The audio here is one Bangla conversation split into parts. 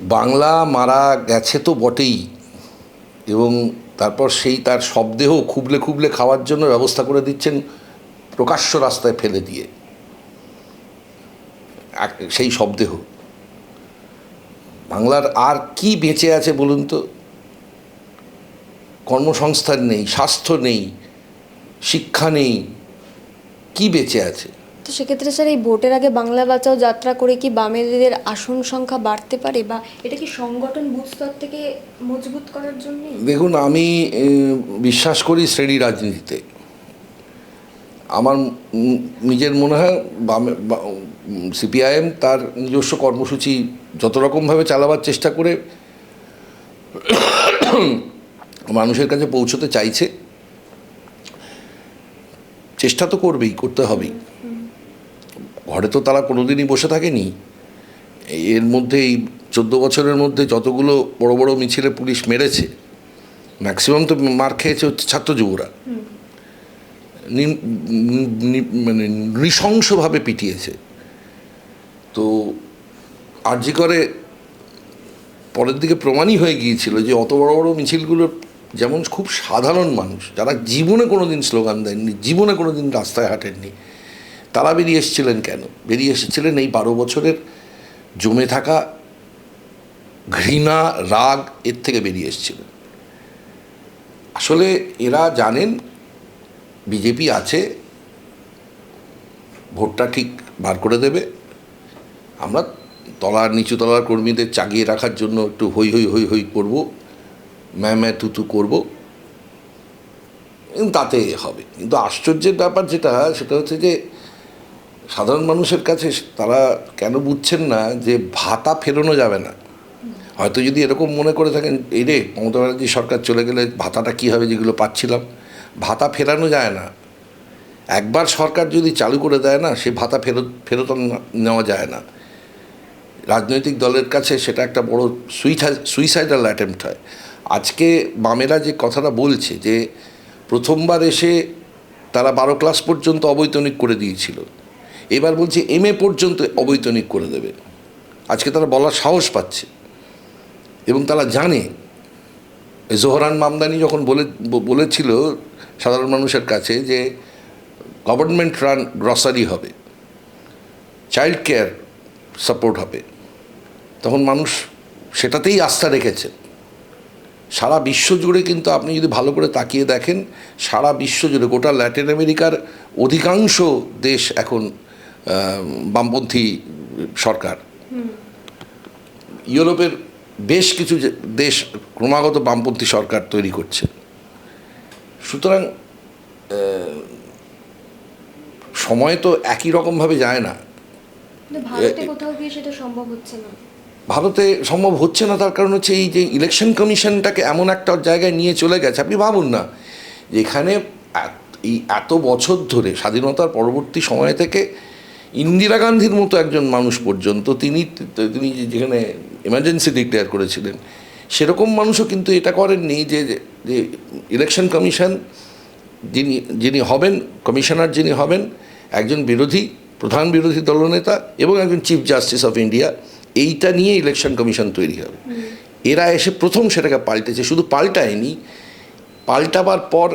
বাংলা মারা গেছে তো বটেই। এবং তারপর সেই তার শবদেহ খুবলে খুবলে খাওয়ার জন্য ব্যবস্থা করে দিচ্ছেন প্রকাশ্য রাস্তায় ফেলে দিয়ে। সেই শবদেহ। বাংলার আর কি বেঁচে আছে বলুন তো? কর্মসংস্থান নেই, স্বাস্থ্য নেই, শিক্ষা নেই, কি বেঁচে আছে? তো সেক্ষেত্রে স্যার, এই ভোটের আগে বাংলা বাঁচাও যাত্রা করে কি বামেদের আসন সংখ্যা বাড়তে পারে বা এটা কি সংগঠন বুথ স্তর থেকে মজবুত করার জন্য দেখুন, আমি বিশ্বাস করি শ্রেণি রাজনীতিতে। আমার নিজের মনে হয় সিপিআইএম তার নিজস্ব কর্মসূচি যত রকমভাবে চালাবার চেষ্টা করে মানুষের কাছে পৌঁছতে চাইছে। চেষ্টা তো করবেই, করতে হবেই। ঘরে তো তারা কোনোদিনই বসে থাকেনি। এর মধ্যে এই চোদ্দ বছরের মধ্যে যতগুলো বড় বড় মিছিলে পুলিশ মেরেছে ম্যাক্সিমাম তো মার খেয়েছে হচ্ছে ছাত্র যুবরা। মানে নৃশংসভাবে পিটিয়েছে। তো আর্জি করে পরের দিকে প্রমাণই হয়ে গিয়েছিল যে অত বড় বড় মিছিলগুলো যেমন খুব সাধারণ মানুষ, যারা জীবনে কোনো দিন স্লোগান দেননি, জীবনে কোনো দিন রাস্তায় হাঁটেননি তারা বেরিয়ে এসেছিলেন কেন? বেরিয়ে এসেছিলেন এই বারো বছরের জমে থাকা ঘৃণা, রাগ এর থেকে বেরিয়ে এসেছিলেন। আসলে এরা জানেন বিজেপি আছে, ভোটটা ঠিক বার করে দেবে। আমরা তলার, নিচু তলার কর্মীদের চাগিয়ে রাখার জন্য একটু হই হই হই হই করব, ম্যা ম্যা তুতু করব। তাতে হবে। কিন্তু আশ্চর্যের ব্যাপার যেটা, সেটা হচ্ছে যে সাধারণ মানুষের কাছে তারা কেন বুঝছেন না যে ভাতা ফেরানো যাবে না? হয়তো যদি এরকম মনে করে থাকেন, এই রে, মমতা ব্যানার্জি সরকার চলে গেলে ভাতাটা কী হবে যেগুলো পাচ্ছিলাম? ভাতা ফেরানো যায় না। একবার সরকার যদি চালু করে দেয় না, সে ভাতা ফেরত ফেরত নেওয়া যায় না। রাজনৈতিক দলের কাছে সেটা একটা বড় সুইসাইড সুইসাইডাল অ্যাটেম্প্ট হয়। আজকে বামেরা যে কথাটা বলছে যে প্রথমবার এসে তারা বারো ক্লাস পর্যন্ত অবৈতনিক করে দিয়েছিল। এবার বলছে এম এ পর্যন্ত অবৈতনিক করে দেবে। আজকে তারা বলার সাহস পাচ্ছে। এবং তারা জানে, জোহরান মামদানি যখন বলে, বলেছিল সাধারণ মানুষের কাছে যে গভর্নমেন্ট রান গ্রসারি হবে চাইল্ড কেয়ার সাপোর্ট হবে। তখন মানুষ সেটাতেই আস্থা রেখেছে সারা বিশ্ব জুড়ে কিন্তু আপনি যদি ভালো করে তাকিয়ে দেখেন, সারা বিশ্ব জুড়ে গোটা ল্যাটিন আমেরিকার অধিকাংশ দেশ এখন বামপন্থী সরকার। ইউরোপের বেশ কিছু দেশ ক্রমাগত বামপন্থী সরকার তৈরি করছে। সুতরাং সময় তো একই রকমভাবে যায় না। ভারতে সেটা সম্ভব হচ্ছে না। ভারতে সম্ভব হচ্ছে না তার কারণ হচ্ছে এই যে ইলেকশন কমিশনটাকে এমন একটা জায়গায় নিয়ে চলে গেছে আপনি ভাবুন না। যেখানে এই এত বছর ধরে স্বাধীনতার পরবর্তী সময় থেকে ইন্দিরা গান্ধীর মতো একজন মানুষ পর্যন্ত তিনি তিনি যেখানে এমার্জেন্সি ডিক্লেয়ার করেছিলেন সেরকম মানুষও কিন্তু এটা করেননি যে যে ইলেকশন কমিশন যিনি যিনি হবেন কমিশনার যিনি হবেন একজন বিরোধী প্রধান বিরোধী দলনেতা এবং একজন চিফ জাস্টিস অফ ইন্ডিয়া এইটা নিয়ে ইলেকশন কমিশন তৈরি হবে। এরা এসে প্রথম সেটাকে পাল্টেছে শুধু পাল্টায়নি পাল্টাবার পর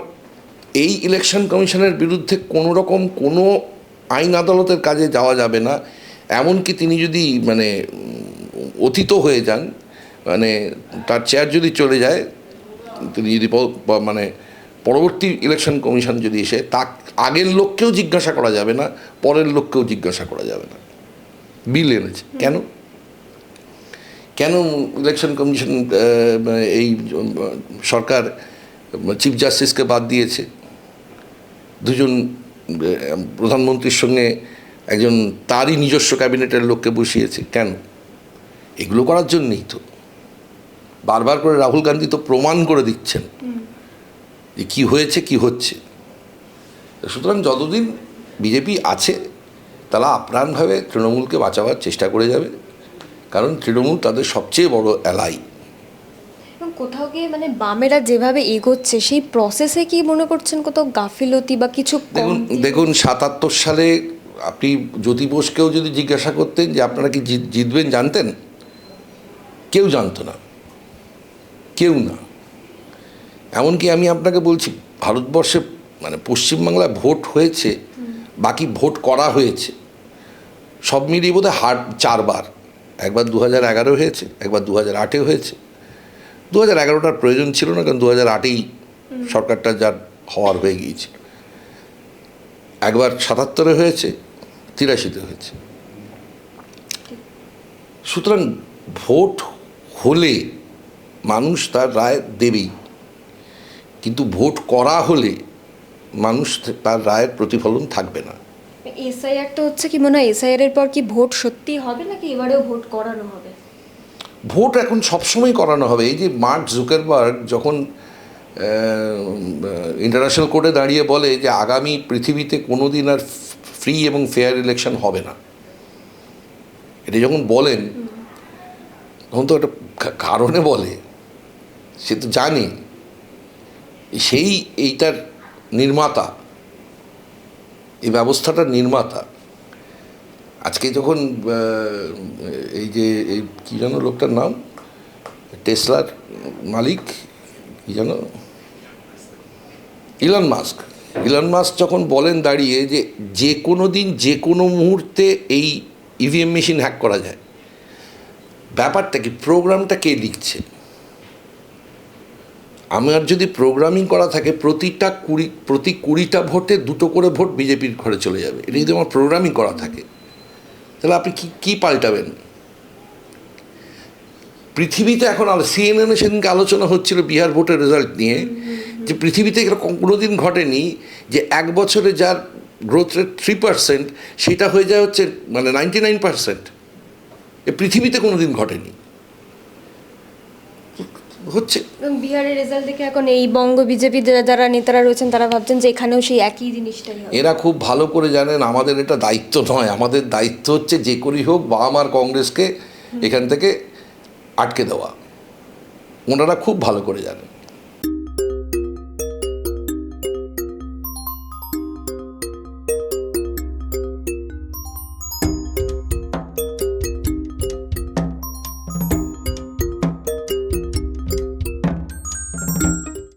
এই ইলেকশন কমিশনের বিরুদ্ধে কোনো রকম কোনো আইন আদালতের কাজে যাওয়া যাবে না। এমনকি তিনি যদি মানে অতীত হয়ে যান মানে তার চেয়ার যদি চলে যায় তিনি যদি মানে পরবর্তী ইলেকশন কমিশন যদি এসে তা আগের লোককেও জিজ্ঞাসা করা যাবে না পরের লোককেও জিজ্ঞাসা করা যাবে না। বিল এনেছে। কেন? কেন ইলেকশন কমিশন এই সরকার চিফ জাস্টিসকে বাদ দিয়েছে? দুজন প্রধানমন্ত্রীর সঙ্গে একজন তারই নিজস্ব ক্যাবিনেটের লোককে বসিয়েছে। কেন? এগুলো করার জন্যই তো। বারবার করে রাহুল গান্ধী তো প্রমাণ করে দিচ্ছেন যে কী হয়েছে, কি হচ্ছে। সুতরাং যতদিন বিজেপি আছে, তারা আপ্রাণভাবে তৃণমূলকে বাঁচাবার চেষ্টা করে যাবে। কারণ তৃণমূল তাদের সবচেয়ে বড় অ্যালাই কোথাও গিয়ে মানে বামেরা যেভাবে এগোচ্ছে, সেই প্রসেসে কি মনে করছেন কোথাও গাফিলতি বা কিছু দেখুন দেখুন, সাতাত্তর সালে আপনি জ্যোতি বোসকেও যদি জিজ্ঞাসা করতেন যে আপনারা কি জিত- জিতবেন, জানতেন? কেউ জানতো না। কেউ না। এমনকি আমি আপনাকে বলছি, ভারতবর্ষে মানে পশ্চিমবাংলায় ভোট হয়েছে, বাকি ভোট করা হয়েছে। সব মিলিয়ে বোধহয় হার চারবার। একবার দু হাজার এগারো হয়েছে, একবার দু হাজার আটে হয়েছে। দু হাজার এগারোটার প্রয়োজন ছিল না কারণ দু হাজার আটেই সরকারটা যার হওয়ার হয়ে গিয়েছিল। একবার সাতাত্তরে হয়েছে তিরাশিতে হয়েছে। সুতরাং ভোট হলে মানুষ তার রায় দেবেই। কিন্তু ভোট করা হলে মানুষ তার রায়ের প্রতিফলন থাকবে না। এসআইআর তো হচ্ছে কি মনে হয় এসআইআর এর পর কি ভোট সত্যি হবে নাকি এবারেও ভোট করানো হবে? ভোট এখন সবসময় করানো হবে। এই যে মার্ক জুকারবার্গ যখন ইন্টারন্যাশনাল কোর্টে দাঁড়িয়ে বলে যে আগামী পৃথিবীতে কোনো দিন আর ফ্রি এবং ফেয়ার ইলেকশন হবে না। এটা যখন বলেন, তখন তো একটা কারণে বলে। সে তো জানে। সেই এইটার নির্মাতা, এই ব্যবস্থাটার নির্মাতা আজকে যখন এই যে, এই কী যেন লোকটার নাম? টেসলার মালিক, কী যেন? Elon Musk. ইলন মাস্ক যখন বলেন দাঁড়িয়ে যে যে কোনো দিন, যে কোনো মুহূর্তে এই ইভিএম মেশিন হ্যাক করা যায়, ব্যাপারটা কি? প্রোগ্রামটা কে লিখছে? আমার যদি প্রোগ্রামিং করা থাকে, প্রতিটা কুড়ি, প্রতি কুড়িটা ভোটে দুটো করে ভোট বিজেপির ঘরে চলে যাবে। এটা যদি আমার প্রোগ্রামিং করা থাকে তাহলে আপনি কী কী পাল্টাবেন? পৃথিবীতে এখন সিএনএনে সেদিনকে আলোচনা হচ্ছিল বিহার ভোটের রেজাল্ট নিয়ে, যে পৃথিবীতে এরকম কোনো দিন ঘটেনি যে এক বছরে যার গ্রোথ রেট থ্রি পার্সেন্ট সেটা হয়ে যায় হচ্ছে মানে নাইনটি নাইন পার্সেন্ট এ পৃথিবীতে কোনো দিন ঘটেনি। হচ্ছে। বিহারের রেজাল্ট দেখে এখন এই বঙ্গ বিজেপি যারা নেতারা রয়েছেন তারা ভাবছেন যে এখানেও সেই একই জিনিসটাই এরা খুব ভালো করে জানেন আমাদের এটা দায়িত্ব নয়। আমাদের দায়িত্ব হচ্ছে যে করেই হোক বাম আর কংগ্রেসকে এখান থেকে আটকে দেওয়া। ওনারা খুব ভালো করে জানেন।